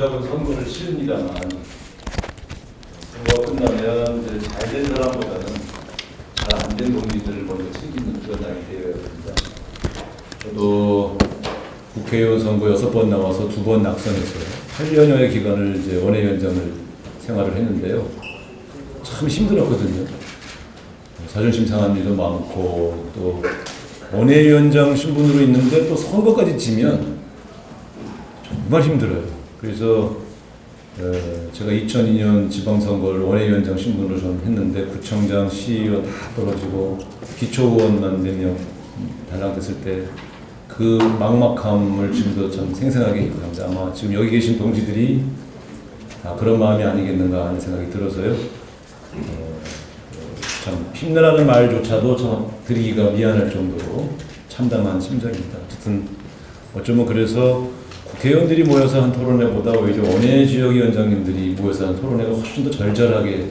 후보자분 선거를 치릅니다만 선거가 끝나면 이제 잘된 사람보다는 잘 안된 동지들을 먼저 챙기는 그런 당이 되어야 됩니다. 저도 국회의원 선거 여섯 번 나와서 두 번 낙선했어요. 8년여의 기간을 이제 원외위원장을 생활을 했는데요. 참 힘들었거든요. 자존심 상한 일도 많고 또 원외위원장 신분으로 있는데 또 선거까지 지면 정말 힘들어요. 그래서 어, 제가 2002년 지방선거를 원외위원장 신분으로 저는 했는데 구청장, 시의원 다 떨어지고 기초의원만 몇명 달랑됐을 때 그 막막함을 지금도 참 생생하게 기억합니다. 아마 지금 여기 계신 동지들이 다 그런 마음이 아니겠는가 하는 생각이 들어서요. 어, 참 힘내라는 말조차도 참 드리기가 미안할 정도로 참담한 심정입니다. 어쨌든 어쩌면 그래서 국회의원들이 모여서 한 토론회보다 오히려 원외 지역위원장님들이 모여서 한 토론회가 훨씬 더 절절하게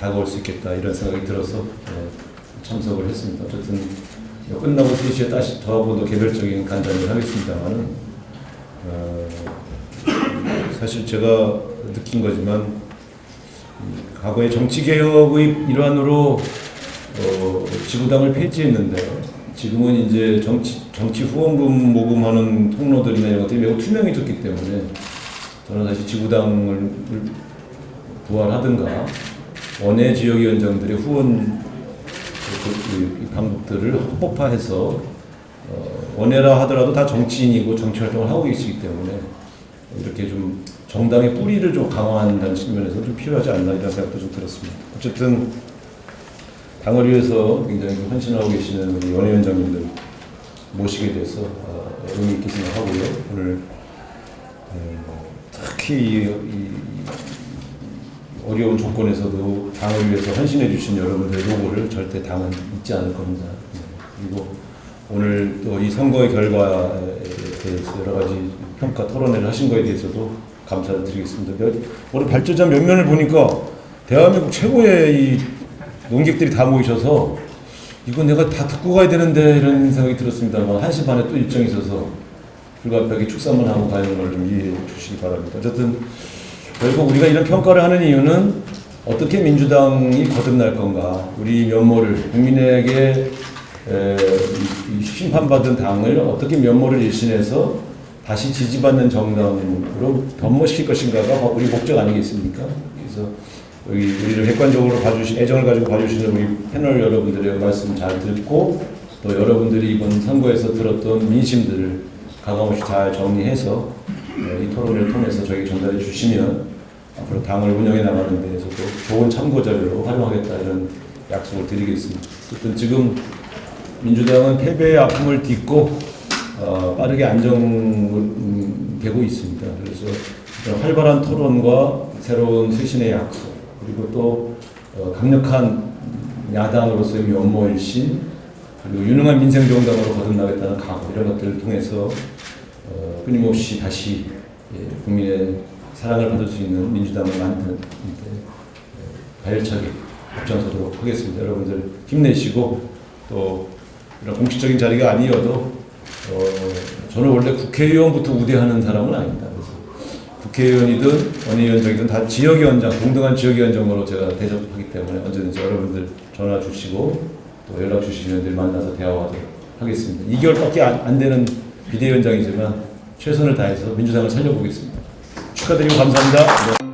다가올 수 있겠다 이런 생각이 들어서 어, 참석을 했습니다. 어쨌든 끝나고 3시에 다시 더하고도 개별적인 간담회를 하겠습니다만은 어, 사실 제가 느낀 거지만 이 과거의 정치개혁의 일환으로 어, 지구당을 폐지했는데 지금은 이제 정치, 정치 후원금 모금하는 통로들이나 이런 것들이 매우 투명해졌기 때문에 저는 다시 지구당을 부활하든가 원외 지역위원장들의 후원 그, 그, 이 방법들을 합법화해서 어, 원외라 하더라도 다 정치인이고 정치 활동을 하고 계시기 때문에 이렇게 좀 정당의 뿌리를 좀 강화한다는 측면에서 좀 필요하지 않나 이런 생각도 좀 들었습니다. 어쨌든 당을 위해서 굉장히 헌신하고 계시는 우리 원외위원장님들 모시게 돼서 어, 의미 있게 생각하고요. 오늘 음, 특히 어려운 조건에서도 당을 위해서 헌신해 주신 여러분들의 노고를 절대 당은 잊지 않을 겁니다. 네. 그리고 오늘 또 이 선거의 결과에 대해서 여러 가지 평가 토론회를 하신 거에 대해서도 감사를 드리겠습니다. 몇- 오늘 발제자 몇 면을 보니까 대한민국 최고의 이 농객들이 다 모이셔서 이거 내가 다 듣고 가야 되는데 이런 생각이 들었습니다만 1시 반에 또 일정이 있어서 불가피하게 축사만 하고 가는 걸 좀 이해해 주시기 바랍니다. 어쨌든 결국 우리가 이런 평가를 하는 이유는 어떻게 민주당이 거듭날 건가 우리 면모를 국민에게 에, 심판받은 당을 어떻게 면모를 일신해서 다시 지지받는 정당으로 변모시킬 것인가가 우리 목적 아니겠습니까? 그래서 여기 우리를 객관적으로 봐주신 애정을 가지고 봐주시는 우리 패널 여러분들의 말씀 잘 듣고 또 여러분들이 이번 선거에서 들었던 민심들을 가감없이 잘 정리해서 어, 이 토론을 통해서 저에게 전달해 주시면 앞으로 당을 운영해 나가는 데에서도 좋은 참고 자료로 활용하겠다 이런 약속을 드리겠습니다. 어쨌든 지금 민주당은 패배의 아픔을 딛고 어, 빠르게 안정되고 있습니다. 그래서 활발한 토론과 새로운 쇄신의 약속 그리고 또 어, 강력한 야당으로서의 면모일신 그리고 유능한 민생정당으로 거듭나겠다는 각오 이런 것들을 통해서 어, 끊임없이 다시 예, 국민의 사랑을 받을 수 있는 민주당을 만드는 데 예, 가열차게 앞장서도록 하겠습니다. 여러분들 힘내시고 또 이런 공식적인 자리가 아니어도 어, 저는 원래 국회의원부터 우대하는 사람은 아닙니다. 국회의원이든 원외위원장이든 다 지역위원장, 동등한 지역위원장으로 제가 대접하기 때문에 언제든지 여러분들 전화 주시고 또 연락 주시면 늘 만나서 대화하도록 하겠습니다. 2개월밖에 안, 안 되는 비대위원장이지만 최선을 다해서 민주당을 살려보겠습니다. 축하드리고 감사합니다. 네.